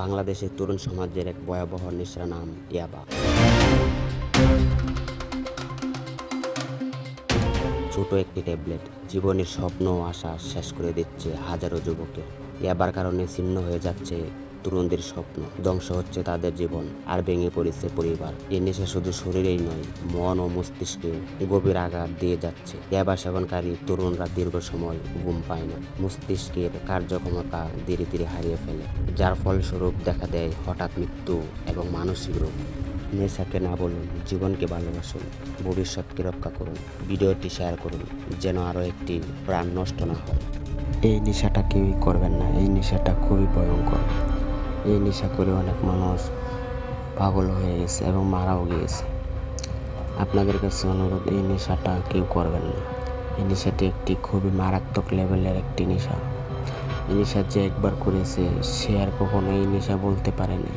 বাংলাদেশের তরুণ সমাজের এক ভয়াবহ নেশার নাম, ইয়াবা। ছোট একটি ট্যাবলেট, জীবনের স্বপ্ন আশা শেষ করে দিচ্ছে হাজারো যুবকের। ইয়াবার কারণে ছিন্ন হয়ে যাচ্ছে তরুণদের স্বপ্ন ধ্বংস হচ্ছে তাদের জীবন আর ভেঙে পড়েছে পরিবার। এই নেশা শুধু শরীরেই নয়, মন ও মস্তিষ্কে গভীর আঘাত দিয়ে যাচ্ছে। ইয়াবা সেবনকারী তরুণরা দীর্ঘ সময় ঘুম পায় না। মস্তিষ্কের কার্যক্ষমতা ধীরে ধীরে হারিয়ে ফেলে, যার ফলস্বরূপ দেখা দেয় হঠাৎ মৃত্যু এবং মানসিক রোগ। নেশাকে না বলুন, জীবনকে ভালোবাসুন, ভবিষ্যৎকে রক্ষা করুন। ভিডিওটি শেয়ার করুন, যেন আরও একটি প্রাণ নষ্ট না হয়। এই নেশাটা কেউই করবেন না, এই নেশাটা খুবই ভয়ঙ্কর। এই নেশা করে অনেক মানুষ পাগল হয়ে গেছে এবং মারাও গিয়েছে। আপনাদের কাছে অনুরোধ, এই নেশাটা কেউ করবেন না। এই নেশাটি একটি খুবই মারাত্মক লেভেলের একটি নেশা। এই নেশা যে একবার করেছে, সে আর কখনো এই নেশা বলতে পারেনি